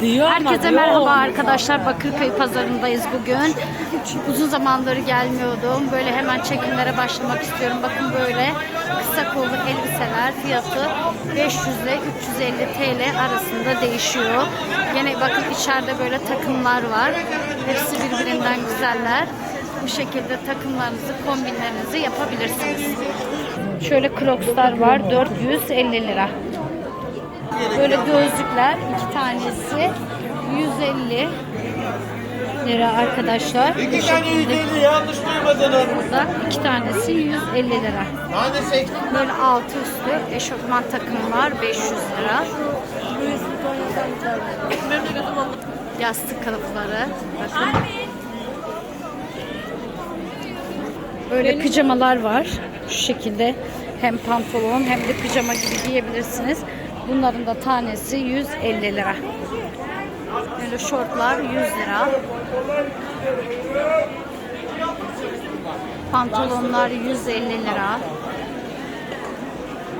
Diyor ama Herkese diyor merhaba arkadaşlar. Bakırköy pazarındayız bugün. Uzun zamandır gelmiyordum. Böyle hemen çekimlere başlamak istiyorum. Bakın böyle kısa kollu elbiseler fiyatı 500 ile 350 TL arasında değişiyor. Yine bakın içeride böyle takımlar var. Hepsi birbirinden güzeller. Bu şekilde takımlarınızı, kombinlerinizi yapabilirsiniz. Şöyle crocslar var 450 lira. Böyle gözlükler iki tanesi 150 lira arkadaşlar. İki tane şekilde 150 yanlış duymadınız. burada iki tanesi 150 lira. Tane 80. Böyle altı üstü eşofman takımı var 500 lira. Yastık kılıfları bakın. Böyle pijamalar var. Şu şekilde hem pantolon hem de pijama gibi giyebilirsiniz. Bunların da tanesi 150 lira. Böyle şortlar 100 lira. Pantolonlar 150 lira.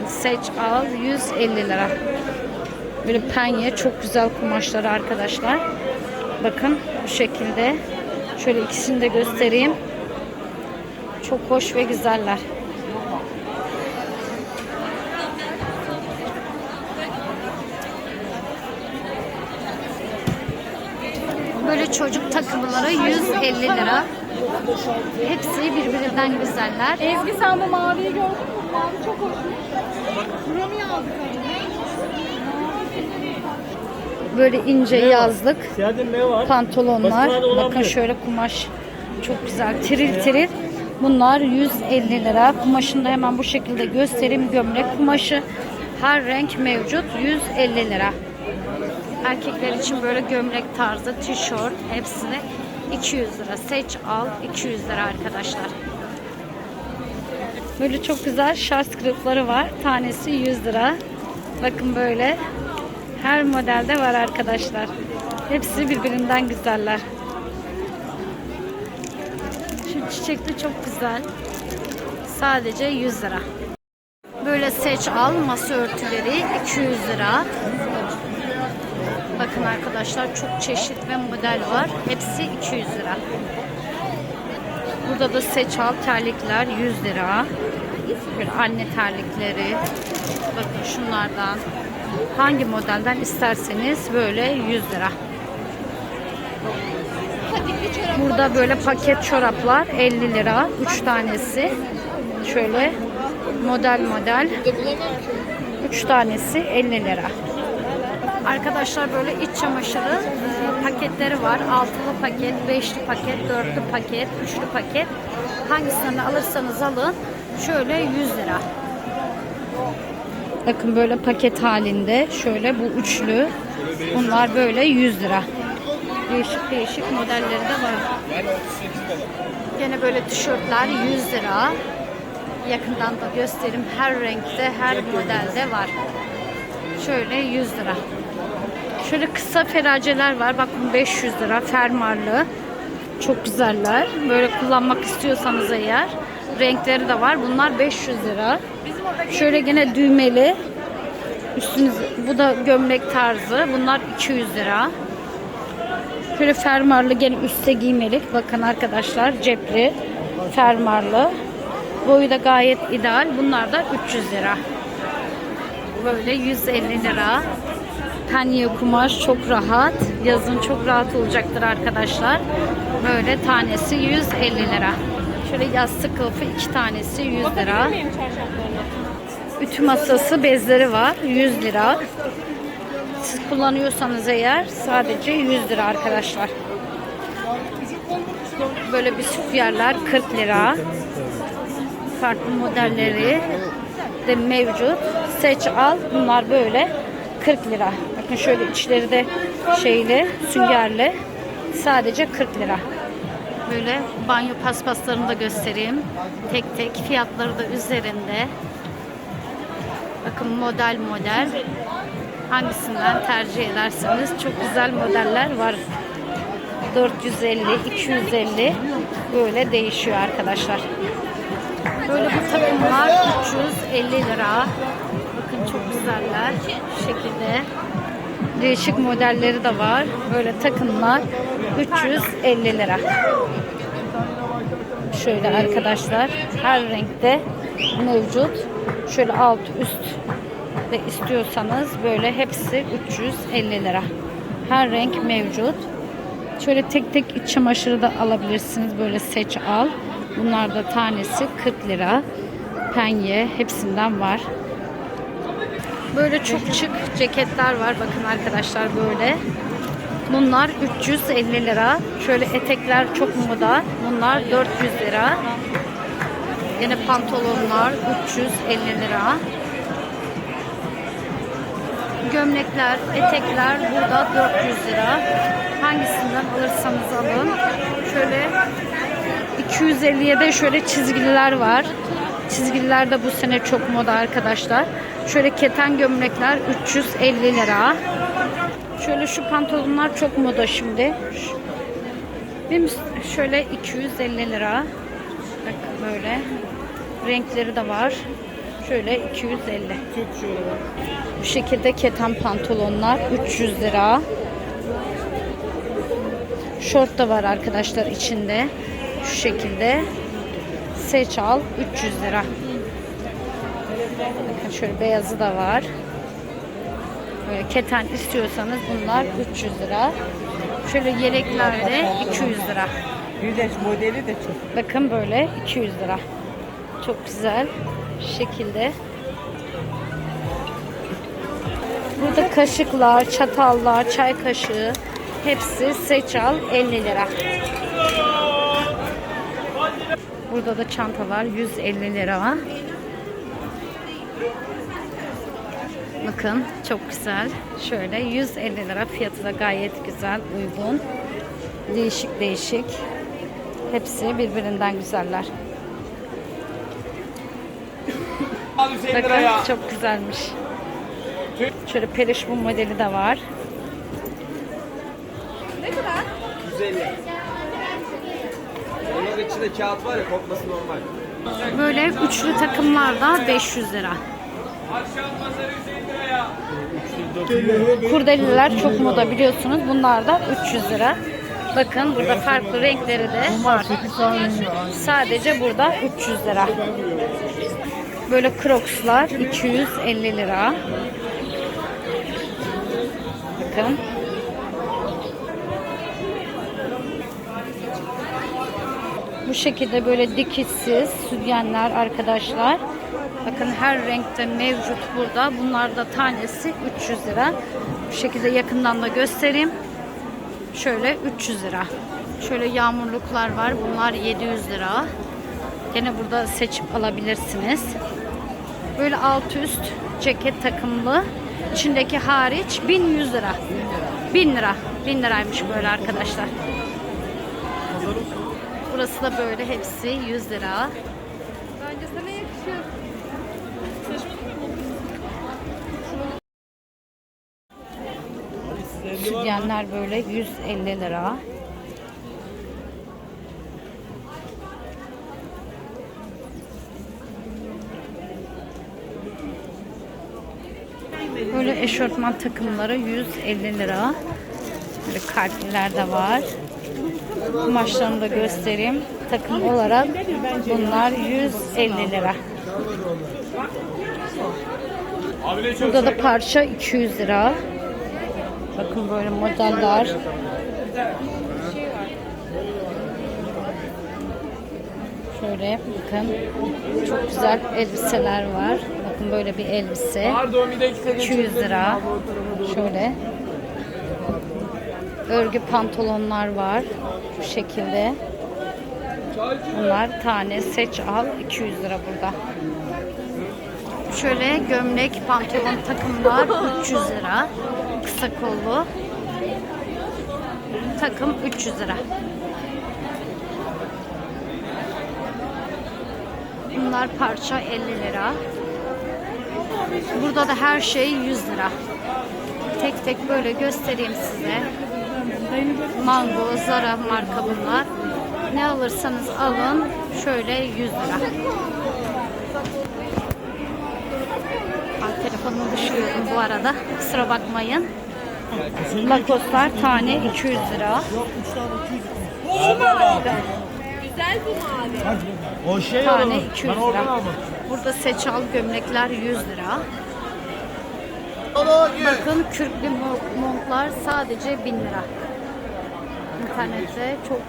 Seç al 150 lira. Böyle penye çok güzel kumaşları arkadaşlar. Bakın bu şekilde. Şöyle ikisini de göstereyim. Çok hoş ve güzeller. Böyle takımları 150 lira. Hepsi birbirinden güzeller. Ezgi sen bu maviyi gördün mü? Mavi çok hoşmuş. Buramı aldık Böyle ince yazlık pantolonlar. Bakın şöyle kumaş çok güzel. Tiril tiril. Bunlar 150 lira. Kumaşını da hemen bu şekilde göstereyim. Gömlek kumaşı. Her renk mevcut. 150 lira. Erkekler için böyle gömlek tarzı tişört hepsini 200 lira. Seç al 200 lira arkadaşlar. Böyle çok güzel şarj kılıfları var. Tanesi 100 lira. Bakın böyle. Her modelde var arkadaşlar. Hepsi birbirinden güzeller. Şu çiçekli çok güzel. Sadece 100 lira. Böyle seç al masa örtüleri 200 lira. Bakın arkadaşlar çok çeşit ve model var. Hepsi 200 lira. Burada da seç al terlikler 100 lira. Böyle anne terlikleri. Bakın şunlardan. Hangi modelden isterseniz böyle 100 lira. Burada böyle paket çoraplar 50 lira. 3 tanesi. Şöyle model model. 3 tanesi 50 lira. Arkadaşlar böyle iç çamaşırı e, paketleri var. Altılı paket, beşli paket, dörtlü paket, üçlü paket. Hangisini alırsanız alın. Şöyle 100 lira. Bakın böyle paket halinde. Şöyle bu üçlü. Bunlar böyle 100 lira. Değişik değişik modelleri de var. Gene böyle tişörtler 100 lira. Yakından da göstereyim. Her renkte, her modelde var. Şöyle 100 lira. Şöyle kısa feraceler var. Bakın 500 lira fermarlı. Çok güzeller. Böyle kullanmak istiyorsanız eğer renkleri de var. Bunlar 500 lira. Şöyle gene düğmeli. Üstünüz bu da gömlek tarzı. Bunlar 200 lira. Şöyle fermarlı gene üstte giymelik. Bakın arkadaşlar cepli fermarlı. Boyu da gayet ideal. Bunlar da 300 lira. Böyle 150 lira. Penye kumaş çok rahat. Yazın çok rahat olacaktır arkadaşlar. Böyle tanesi 150 lira. Şöyle yastık kılıfı iki tanesi 100 lira. Ütü masası bezleri var 100 lira. Siz kullanıyorsanız eğer sadece 100 lira arkadaşlar. Böyle bir sütyerler 40 lira. Farklı modelleri de mevcut. Seç al. Bunlar böyle 40 lira. Bakın şöyle içleri de şeyli, süngerli. Sadece 40 lira. Böyle banyo paspaslarını da göstereyim. Tek tek fiyatları da üzerinde. Bakın model model. Hangisinden tercih ederseniz çok güzel modeller var. 450, 250 böyle değişiyor arkadaşlar. Böyle bu takımlar 350 lira. Bakın çok güzeller. Şu şekilde Değişik modelleri de var. Böyle takımlar 350 lira. Şöyle arkadaşlar her renkte mevcut. Şöyle alt üst de istiyorsanız böyle hepsi 350 lira. Her renk mevcut. Şöyle tek tek iç çamaşırı da alabilirsiniz. Böyle seç al. Bunlar da tanesi 40 lira. Penye hepsinden var. Böyle çok şık ceketler var. Bakın arkadaşlar böyle. Bunlar 350 lira. Şöyle etekler çok moda. Bunlar 400 lira. Yine pantolonlar 350 lira. Gömlekler, etekler burada 400 lira. Hangisinden alırsanız alın. Şöyle 250'ye de şöyle çizgililer var. Çizgililer de bu sene çok moda arkadaşlar. Şöyle keten gömlekler 350 lira. Şöyle şu pantolonlar çok moda şimdi. Müs- şöyle 250 lira. Bakın böyle. Renkleri de var. Şöyle 250. Bu şekilde keten pantolonlar 300 lira. Şort da var arkadaşlar içinde. Şu şekilde. Seç al 300 lira. Bakın şöyle beyazı da var. Böyle keten istiyorsanız bunlar 300 lira. Şöyle yelekler de 200 lira. De modeli de çok. Bakın böyle 200 lira. Çok güzel şekilde. Burada kaşıklar, çatallar, çay kaşığı hepsi seç al 50 lira. Burada da çantalar 150 lira. Bakın çok güzel. Şöyle 150 lira fiyatı da gayet güzel, uygun. Değişik değişik. Hepsi birbirinden güzeller. Bakın çok güzelmiş. Şöyle periş bu modeli de var. 150. İçinde kağıt var ya kopması normal. Böyle üçlü takımlar da 500 lira. Kurdeliler çok moda biliyorsunuz. Bunlar da 300 lira. Bakın burada farklı renkleri de var. Sadece burada 300 lira. Böyle crocslar 250 lira. Bakın. Bu şekilde böyle dikişsiz sütyenler arkadaşlar. Bakın her renkte mevcut burada. Bunlar da tanesi 300 lira. Bu şekilde yakından da göstereyim. Şöyle 300 lira. Şöyle yağmurluklar var. Bunlar 700 lira. Gene burada seçip alabilirsiniz. Böyle alt üst ceket takımlı. İçindeki hariç 1100 lira. 1000 lira. 1000 liraymış böyle arkadaşlar. Burası da böyle hepsi 100 lira. Bence sana yakışır. Sütyenler böyle 150 lira. Böyle eşortman takımları 150 lira. Böyle kalpliler de var. Kumaşlarını da göstereyim. Takım olarak bunlar 150 lira. Burada da parça 200 lira. Bakın böyle modeller. Şöyle bakın. Çok güzel elbiseler var. Bakın böyle bir elbise. Pardon bir dakika 200 lira. Şöyle. Örgü pantolonlar var. Bu şekilde. Bunlar tane seç al 200 lira burada. Şöyle gömlek, pantolon takımlar 300 lira. Kısa kollu. Takım 300 lira. Bunlar parça 50 lira. Burada da her şey 100 lira. Tek tek böyle göstereyim size. Mango, Zara marka bunlar. Ne alırsanız alın. Şöyle 100 lira. Ben telefonumu düşürüyordum bu arada. Kusura bakmayın. Lacoste'lar tane 200 lira. Güzel bu mavi. O şey Tane alalım. 200 Ben oradan lira. Burada seçal gömlekler 100 lira. Bakın kürklü mo- montlar sadece 1000 lira. İnternette çok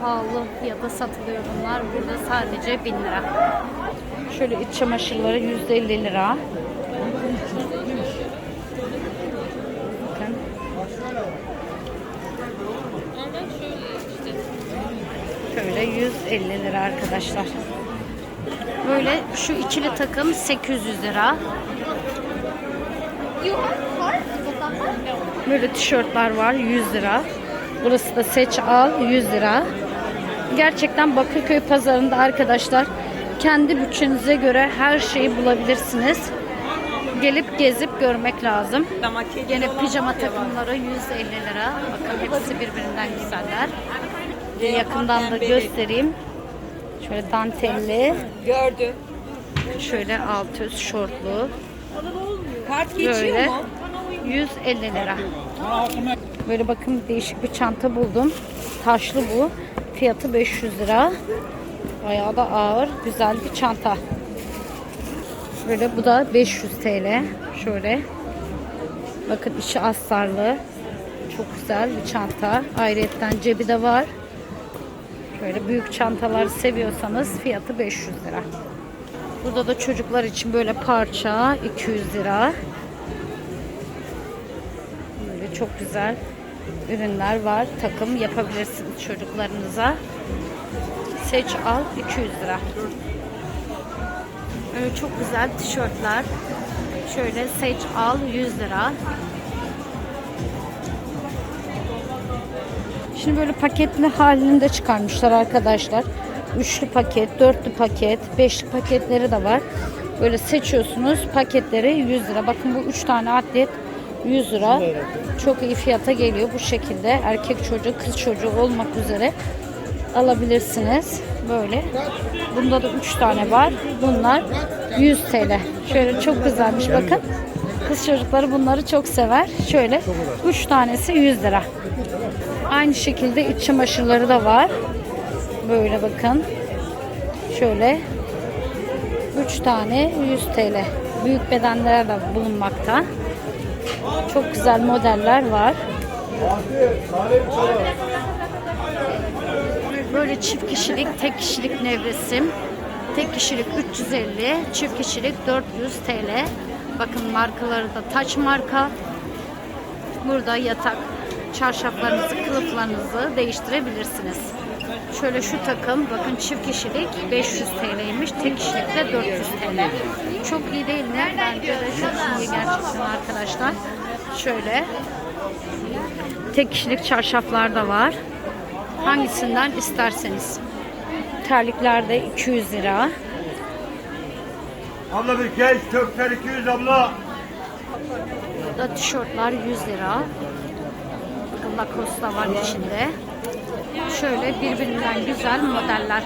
pahalı fiyata satılıyor bunlar. Burada sadece 1000 lira. Şöyle iç çamaşırları 150 lira. Bakın. Şöyle 150 lira arkadaşlar. Böyle şu ikili takım 800 lira. Böyle tişörtler var 100 lira. Burası da seç al 100 lira. Gerçekten Bakırköy pazarında arkadaşlar kendi bütçenize göre her şeyi bulabilirsiniz. Gelip gezip görmek lazım. Gene pijama takımları 150 lira. Bakın hepsi birbirinden güzeller. Yakından da göstereyim. Şöyle dantelli, Gördüm. şöyle alt üst şortlu. Kart geçiyor Böyle mu? 150 lira. Böyle bakın değişik bir çanta buldum. Taşlı bu. Fiyatı 500 lira. Bayağı da ağır, güzel bir çanta. Böyle bu da 500 TL. Şöyle. Bakın içi astarlı. Çok güzel bir çanta. Ayrıyetten cebi de var. Şöyle büyük çantaları seviyorsanız fiyatı 500 lira. Burada da çocuklar için böyle parça 200 lira. Böyle çok güzel ürünler var. Takım yapabilirsiniz çocuklarınıza. Seç al 200 lira. Böyle çok güzel tişörtler. Şöyle seç al 100 lira. Şimdi böyle paketli halinde çıkarmışlar arkadaşlar. Üçlü paket, dörtlü paket, beşli paketleri de var. Böyle seçiyorsunuz paketleri 100 lira. Bakın bu üç tane atlet 100 lira. Çok iyi fiyata geliyor bu şekilde. Erkek çocuğu, kız çocuğu olmak üzere alabilirsiniz. Böyle. Bunda da 3 tane var. Bunlar 100 TL. Şöyle çok güzelmiş bakın. Kız çocukları bunları çok sever. Şöyle 3 tanesi 100 lira. Aynı şekilde iç çamaşırları da var. Böyle bakın. Şöyle 3 tane 100 TL. Büyük bedenler de bulunmakta. Çok güzel modeller var. Böyle çift kişilik, tek kişilik nevresim. Tek kişilik 350, çift kişilik 400 TL. Bakın markaları da Taç marka. Burada yatak, çarşaflarınızı, kılıflarınızı değiştirebilirsiniz. Şöyle şu takım bakın çift kişilik 500 TL'ymiş. Tek kişilik de 400 TL. Çok iyi değil mi? Bence de çok iyi gerçekten arkadaşlar. Şöyle tek kişilik çarşaflar da var. Hangisinden isterseniz. Terlikler de 200 lira. Abla bir kez kökler 200 abla. Burada tişörtler 100 lira. Bakın Lacoste var içinde. Şöyle birbirinden güzel modeller.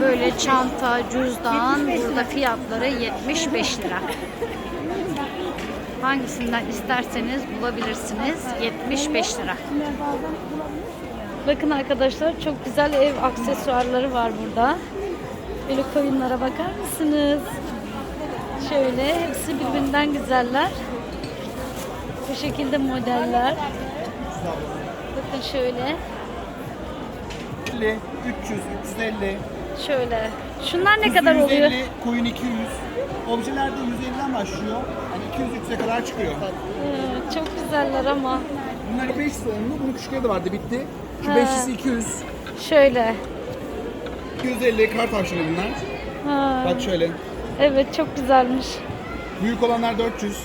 Böyle çanta, cüzdan, burada fiyatları 75 lira. Hangisinden isterseniz bulabilirsiniz. 75 lira. Bakın arkadaşlar çok güzel ev aksesuarları var burada. Böyle koyunlara bakar mısınız? Şöyle hepsi birbirinden güzeller. Bu şekilde modeller. Bakın şöyle. 50, 300, 350. Şöyle. Şunlar ne kadar oluyor? 150, koyun 200. Objelerde 150'den başlıyor. Hani 200 300'e kadar çıkıyor. Ee, çok güzeller ama. Bunlar 500 onlu. Bunun küçükleri de vardı bitti. Şu Ha. 500 200. Şöyle. 250 kar tavşanı bunlar. Ha, Bak şöyle. evet çok güzelmiş. Büyük olanlar 400.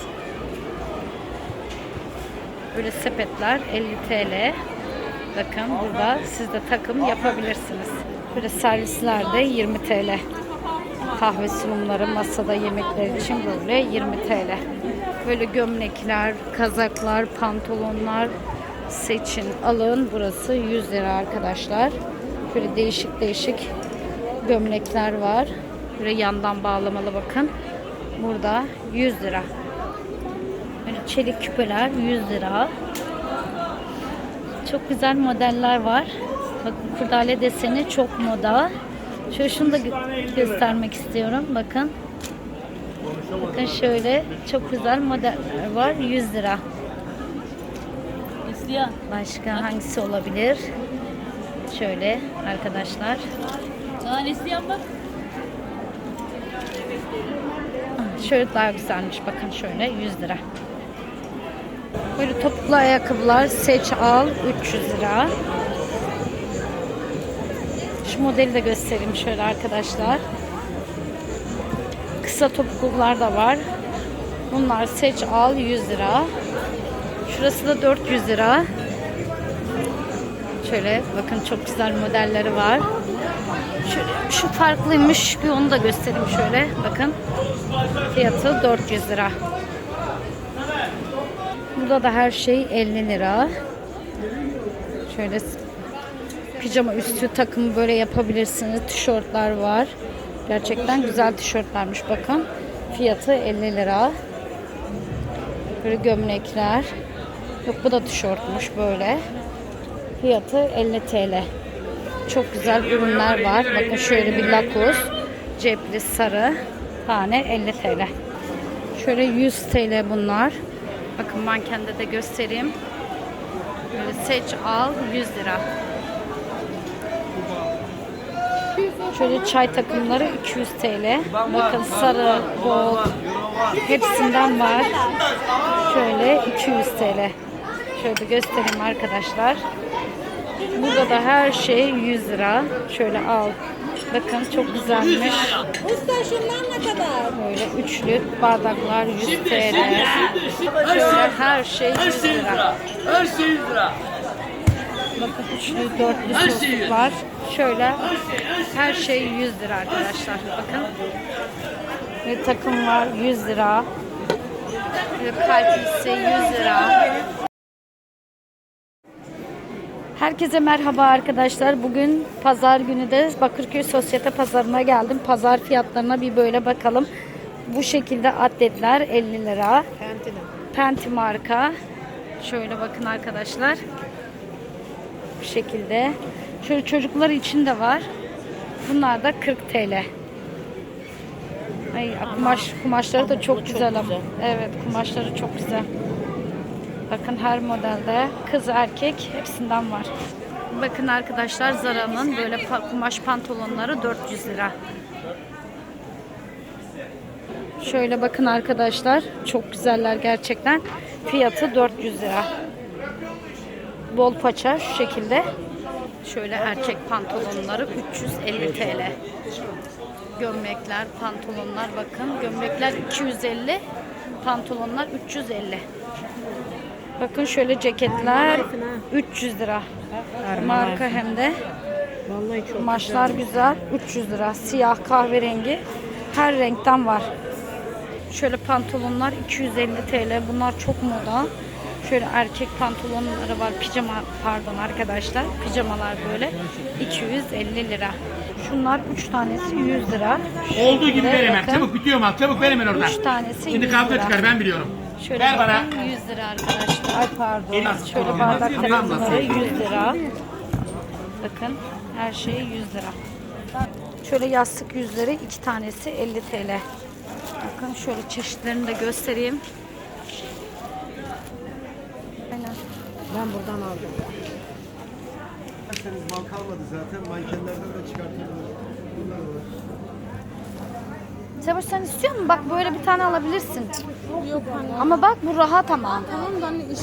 Böyle sepetler 50 TL. Bakın burada siz de takım yapabilirsiniz. Böyle servisler de 20 TL. Kahve sunumları, masada yemekler için böyle 20 TL. Böyle gömlekler, kazaklar, pantolonlar seçin, alın. Burası 100 lira arkadaşlar. Böyle değişik değişik gömlekler var. Böyle yandan bağlamalı bakın. Burada 100 lira. Böyle çelik küpeler 100 lira. Çok güzel modeller var. Bakın kurdale deseni çok moda. Şöyle şunu da gö- göstermek istiyorum. Bakın. Bakın şöyle çok güzel modeller var. 100 lira. Başka hangisi olabilir? Şöyle arkadaşlar. Ah, Şöyle daha güzelmiş. Bakın şöyle 100 lira. Böyle topuklu ayakkabılar seç al 300 lira. Şu modeli de göstereyim şöyle arkadaşlar. Kısa topuklular da var. Bunlar seç al 100 lira. Şurası da 400 lira. Şöyle bakın çok güzel modelleri var. Şöyle, şu farklıymış. Onu da göstereyim şöyle. Bakın. Fiyatı 400 lira. Burada da her şey 50 lira. Şöyle pijama üstü takımı böyle yapabilirsiniz. Tişörtler var. Gerçekten güzel tişörtlermiş bakın. Fiyatı 50 lira. Böyle gömlekler. Yok bu da tişörtmüş böyle. Fiyatı 50 TL. Çok güzel ürünler var. Bakın şöyle bir lakos. Cepli sarı. Tane 50 TL. Şöyle 100 TL bunlar. Bakın mankende de göstereyim. Seç al 100 lira. Şöyle çay takımları 200 TL. Bakın sarı, gold hepsinden var. Şöyle 200 TL. Şöyle göstereyim arkadaşlar. Burada da her şey 100 lira. Şöyle al. Bakın çok güzelmiş. Usta şundan ne kadar? Böyle üçlü bardaklar 100 TL. Şöyle her şey 100 lira. Her şey 100 lira. Bakın üçlü dörtlü sosluk var. Şöyle her şey 100 lira arkadaşlar. Bakın. Ve takım var 100 lira. Ve kalplisi 100 lira. Herkese merhaba arkadaşlar. Bugün pazar günü de Bakırköy Sosyete Pazarı'na geldim. Pazar fiyatlarına bir böyle bakalım. Bu şekilde atletler 50 lira. Penti marka. Şöyle bakın arkadaşlar. Bu şekilde. Şöyle çocuklar için de var. Bunlar da 40 TL. Ay kumaş kumaşları da çok güzel ama. Evet, kumaşları çok güzel. Bakın her modelde kız erkek hepsinden var. Bakın arkadaşlar Zara'nın böyle kumaş pantolonları 400 lira. Şöyle bakın arkadaşlar çok güzeller gerçekten. Fiyatı 400 lira. Bol paça şu şekilde. Şöyle erkek pantolonları 350 TL. Gömlekler, pantolonlar bakın. Gömlekler 250, pantolonlar 350. Bakın şöyle ceketler 300 lira. Marka hem de. Vallahi çok Kumaşlar güzel. 300 lira. Siyah, kahverengi. Her renkten var. Şöyle pantolonlar 250 TL. Bunlar çok moda. Şöyle erkek pantolonları var. Pijama pardon arkadaşlar. Pijamalar böyle 250 lira. Şunlar 3 tanesi 100 lira. Şu Olduğu gibi ver hemen. Çabuk bitiyor mu? Çabuk ver hemen oradan. 3 tanesi 100 Şimdi kavga lira. çıkar ben biliyorum. Şöyle Ver bana. bakın 100 lira arkadaşlar. Ay pardon. Şöyle bardak takımları 100 lira. Bakın her şey 100 lira. Şöyle yastık yüzleri iki tanesi 50 TL. Bakın şöyle çeşitlerini de göstereyim. Aynen. Ben buradan aldım. Mal kalmadı zaten. Mankenlerden de çıkartabiliriz. Bunlar var. Seboş sen istiyor musun? Bak böyle bir tane alabilirsin. Yok anne. Ama bak bu rahat ama. Tamam da anne işi